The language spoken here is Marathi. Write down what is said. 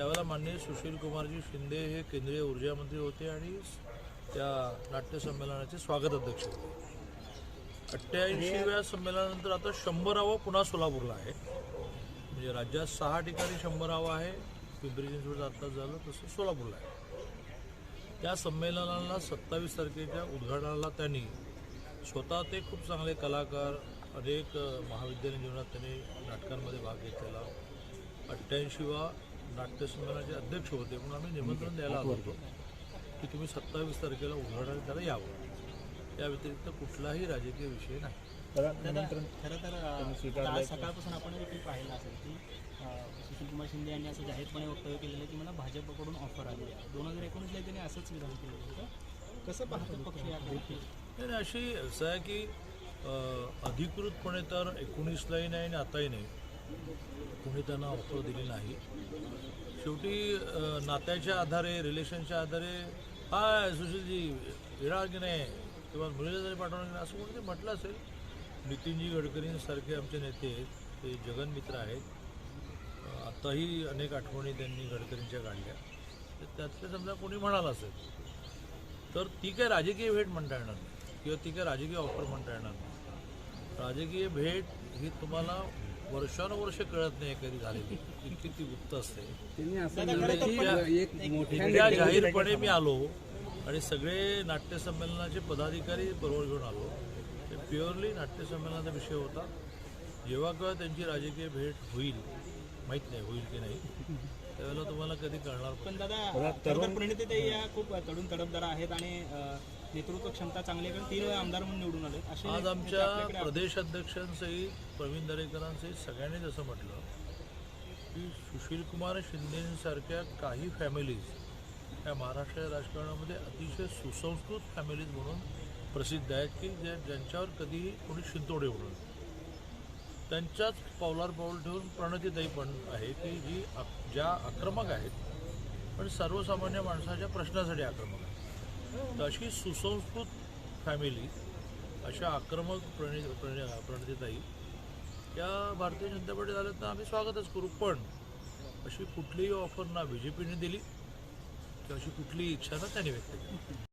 त्यावेळेला माननीय सुशील कुमारजी शिंदे हे केंद्रीय ऊर्जा मंत्री होते आणि त्या नाट्य संमेलनाचे स्वागत अध्यक्ष होते. अठ्ठ्याऐंशीव्या संमेलनानंतर आता शंभरावं पुन्हा सोलापूरला आहे. म्हणजे राज्यात सहा ठिकाणी शंभरावं आहे. पिंपरी चिंचवड आत्ताच झालं तसं सोलापूरला आहे. त्या संमेलनाला सत्तावीस तारखेच्या उद्घाटनाला त्यांनी स्वतः ते खूप चांगले कलाकार अनेक महाविद्यालयीन जीवनात त्यांनी नाटकांमध्ये भाग घेतलेला. अठ्ठ्याऐंशीवा नाट्य संमेलनाचे अध्यक्ष होते म्हणून आम्ही निमंत्रण द्यायला आलो होतो की तुम्ही सत्तावीस तारखेला उद्घाटन त्याला यावं. त्या व्यतिरिक्त कुठलाही राजकीय विषय नाही. खरं तर सकाळपासून आपण देखील पाहिलं असेल की सुशीलकुमार शिंदे यांनी असं जाहीरपणे वक्तव्य केलेलं आहे की मला भाजपकडून ऑफर आली आहे. दोन हजार एकोणीसला त्यांनी असंच विधान केलेलं होतं. कसं पाहतो पक्ष नाही, अशी असं आहे की अधिकृतपणे तर एकोणीसलाही नाही आणि आताही नाही. कोणी त्यांना ऑफर दिली नाही. शेवटी नात्याच्या आधारे रिलेशनच्या आधारे हाय सुशीलजी येणार की नाही किंवा मुलीला जरी पाठवणार की नाही असं कोणीतरी म्हटलं असेल. नितीनजी गडकरींसारखे आमचे नेते आहेत ते जगनमित्र आहेत. आत्ताही अनेक आठवणी त्यांनी गडकरींच्या काढल्या. तर त्यातले समजा कोणी म्हणाल असेल तर ती काय राजकीय भेट म्हणता येणार नाही किंवा ती काय राजकीय ऑफर म्हणता येणार नाही. राजकीय भेट ही तुम्हाला वर्षानुवर्ष कळत नाही कधी झालेली. इतकी ती गुप्त असते. जाहीरपणे मी आलो आणि सगळे नाट्य संमेलनाचे पदाधिकारी बरोबर घेऊन आलो. ते प्युअरली नाट्य संमेलनाचा विषय होता. जेव्हा केव्हा त्यांची राजकीय भेट होईल. माहीत नाही होईल की नाही. त्यावेळेला तुम्हाला कधी कळणार पण दादा खरं तर प्रणितीताई या खूप तडून तडफदार आहेत आणि नेतृत्व क्षमता चांगली आहे कारण तीन वेळा आमदार म्हणून निवडून आले असे आज आमच्या प्रदेश अध्यक्षांसहित प्रवीण दरेकरांसहित सगळ्यांनीच असं म्हटलं की सुशीलकुमार शिंदेसारख्या काही फॅमिलीज या महाराष्ट्राच्या राजकारणामध्ये अतिशय सुसंस्कृत फॅमिलीज म्हणून प्रसिद्ध आहेत की ज्या ज्यांच्यावर कधीही कोणी शिंतोडे होणार त्यांच्याच पावलावर पाऊल ठेवून प्रणतीदायी पण आहे की जी अक ज्या आक्रमक आहेत पण सर्वसामान्य माणसाच्या प्रश्नासाठी आक्रमक आहेत. तर अशी सुसंस्कृत फॅमिली अशा आक्रमक प्रणि प्रणि प्रणितीताई त्या भारतीय जनता पार्टीत आल्या तर आम्ही स्वागतच करू. पण अशी कुठलीही ऑफर ना बी जे पीने दिली किंवा अशी कुठलीही इच्छा ना त्यांनी व्यक्त केली.